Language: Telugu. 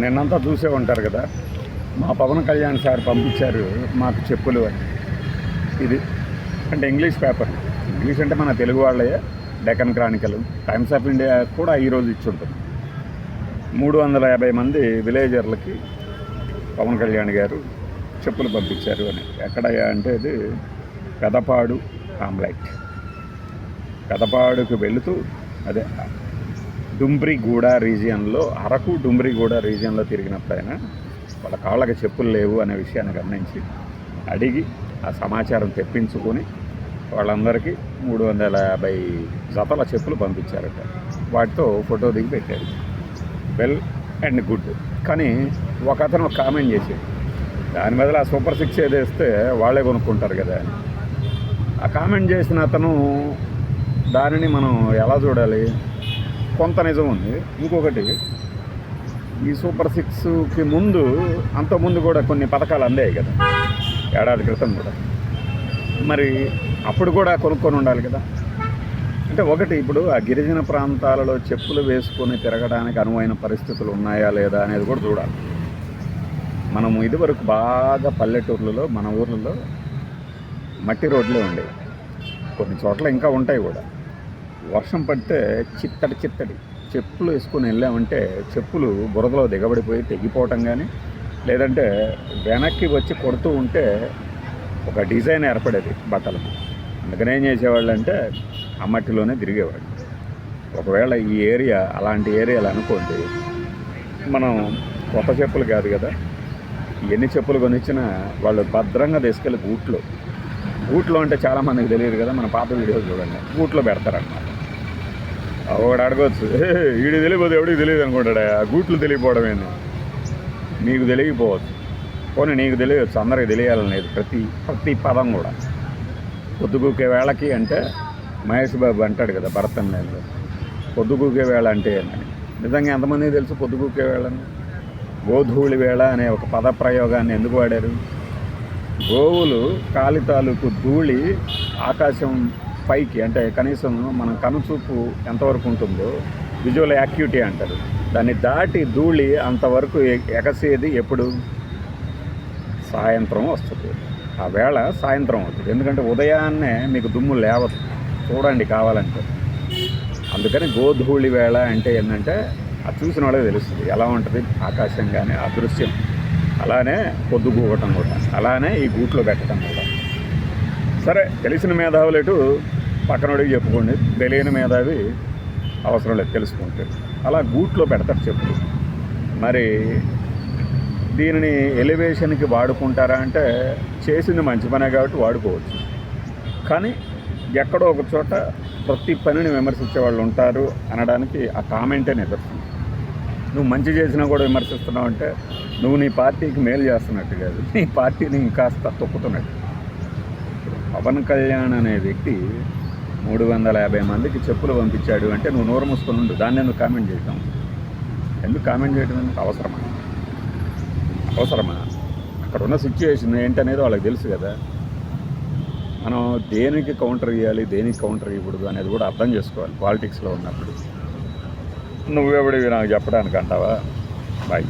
నిన్నంతా చూసే ఉంటారు కదా. మా పవన్ కళ్యాణ్ సార్ పంపించారు మాకు చెప్పులు అని. ఇది అంటే ఇంగ్లీష్ పేపర్. ఇంగ్లీష్ అంటే మన తెలుగు వాళ్ళే Deccan Chronicle. Times of India కూడా ఈరోజు ఇచ్చి ఉంటుంది. మూడు వందల యాభై మంది విలేజర్లకి పవన్ కళ్యాణ్ గారు చెప్పులు పంపించారు అని. ఎక్కడ అంటే ఇది పెదపాడు ఆమ్లైట్. పెదపాడుకు వెళుతూ అదే డుంబ్రిగూడ రీజియన్లో అరకు డుంబ్రిగూడ రీజియన్లో తిరిగినప్పుడు ఆయన వాళ్ళ కాళ్ళకి చెప్పులు లేవు అనే విషయాన్ని గమనించి అడిగి ఆ సమాచారం తెప్పించుకొని వాళ్ళందరికీ మూడు వందల యాభై జతల చెప్పులు పంపించారట. వాటితో ఫోటో దిగి పెట్టాడు వెల్ అండ్ గుడ్. కానీ ఒక అతను ఒక కామెంట్ చేశాడు. దాని బదులు ఆ సూపర్ సిక్స్ ఏదేస్తే వాళ్ళే కొనుక్కుంటారు కదా అని. ఆ కామెంట్ చేసిన అతను దానిని మనం ఎలా చూడాలి? కొంత నిజం ఉంది. ఇంకొకటి ఈ సూపర్ సిక్స్కి ముందు అంతకుముందు కూడా కొన్ని పథకాలు అందాయి కదా. ఏడాది క్రితం కూడా. మరి అప్పుడు కూడా కొనుక్కొని ఉండాలి కదా. అంటే ఒకటి ఇప్పుడు ఆ గిరిజన ప్రాంతాలలో చెప్పులు వేసుకొని తిరగడానికి అనువైన పరిస్థితులు ఉన్నాయా లేదా అనేది కూడా చూడాలి. మనము ఇదివరకు బాగా పల్లెటూర్లలో మన ఊర్లలో మట్టి రోడ్లే ఉండేవి. కొన్ని చోట్ల ఇంకా ఉంటాయి కూడా. వర్షం పడితే చిత్తడి చిత్తడి. చెప్పులు వేసుకొని వెళ్ళామంటే చెప్పులు బురదలో దిగబడిపోయి తెగిపోవటం కానీ లేదంటే వెనక్కి వచ్చి కొడుతూ ఉంటే ఒక డిజైన్ ఏర్పడేది బట్టలకు. అందుకని ఏం చేసేవాళ్ళు అంటే ఆ మట్టిలోనే తిరిగేవాళ్ళు. ఒకవేళ ఈ ఏరియా అలాంటి ఏరియాలు అనుకోండి మనం కొత్త చెప్పులు కాదు కదా ఎన్ని చెప్పులు కొనిచ్చినా వాళ్ళు భద్రంగా తీసుకెళ్ళి గూట్లో గూట్లో అంటే చాలామందికి తెలియదు కదా మన పాత వీడియోలు చూడండి. గూట్లో పెడతారనమాట ఒకడు అడగవచ్చు వీడు వీడికి ఎవడికి తెలియదు అనుకుంటాడా? ఆ గూట్లు తెలియపోవడం ఏంది? నీకు తెలియకపోవచ్చు. పోనీ నీకు తెలియవచ్చు. అందరికి తెలియాలని లేదు. ప్రతి ప్రతి పదం కూడా. పొద్దుగూకే వేళకి అంటే మహేష్ బాబు అంటాడు కదా భరతం నేను పొద్దుగూకే వేళ అంటే నిజంగా ఎంతమందికి తెలుసు పొద్దుగూకే వేళని? గోధూళి వేళ అనే ఒక పద ప్రయోగాన్ని ఎందుకు వాడారు? గోవులు కాలి తాలూకు ధూళి ఆకాశం పైకి అంటే కనీసం మన కనుచూపు ఎంతవరకు ఉంటుందో విజువల్ యాక్టివిటీ అంటారు. దాన్ని దాటి ధూళి అంతవరకు ఎగసేది ఎప్పుడు? సాయంత్రం వస్తుంది. ఆ వేళ సాయంత్రం అవుతుంది. ఎందుకంటే ఉదయాన్నే మీకు దుమ్ము లేవదు. చూడండి కావాలంటే. అందుకని గోధూళి వేళ అంటే ఏంటంటే అది చూసిన వాళ్ళకి తెలుస్తుంది. ఎలా ఉంటుంది? ఆకాశం కానీ ఆ దృశ్యం. అలానే పొద్దుగూగటం కూడా. అలానే ఈ గూట్లో పెట్టడం కూడా. సరే తెలిసిన మేధావులేటు ఎటు పక్కనోడికి చెప్పుకోండి. తెలియని మేధావి అవసరం లేదు తెలుసుకుంటే. అలా గూట్లో పెడతారు చెప్పు మరి దీనిని ఎలివేషన్కి వాడుకుంటారా అంటే చేసింది మంచి పనే కాబట్టి వాడుకోవచ్చు. కానీ ఎక్కడో ఒక చోట ప్రతి పనిని విమర్శించే వాళ్ళు ఉంటారు అనడానికి ఆ కామెంటే నిదర్శనం. నువ్వు మంచి చేసినా కూడా విమర్శిస్తున్నావు అంటే నువ్వు నీ పార్టీకి మేలు చేస్తున్నట్టు కాదు. నీ పార్టీని ఇంకాస్త తొక్కుతున్నట్టు. పవన్ కళ్యాణ్ అనే వ్యక్తి మూడు వందల యాభై మందికి చెప్పులు పంపించాడు అంటే నువ్వు నోరు మూసుకొని ఉండు. దాన్ని ఎందుకు కామెంట్ చేయటం? ఎందుకు కామెంట్ చేయడం ఎందుకు అవసరమా? అవసరమా? అక్కడ ఉన్న సిచ్యువేషన్ ఏంటనేది వాళ్ళకి తెలుసు కదా. మనం దేనికి కౌంటర్ ఇవ్వాలి దేనికి కౌంటర్ ఇవ్వకూడదు అనేది కూడా అర్థం చేసుకోవాలి పాలిటిక్స్లో ఉన్నప్పుడు. నువ్వెవడివి నాకు చెప్పడానికి అంటావా? బాయ్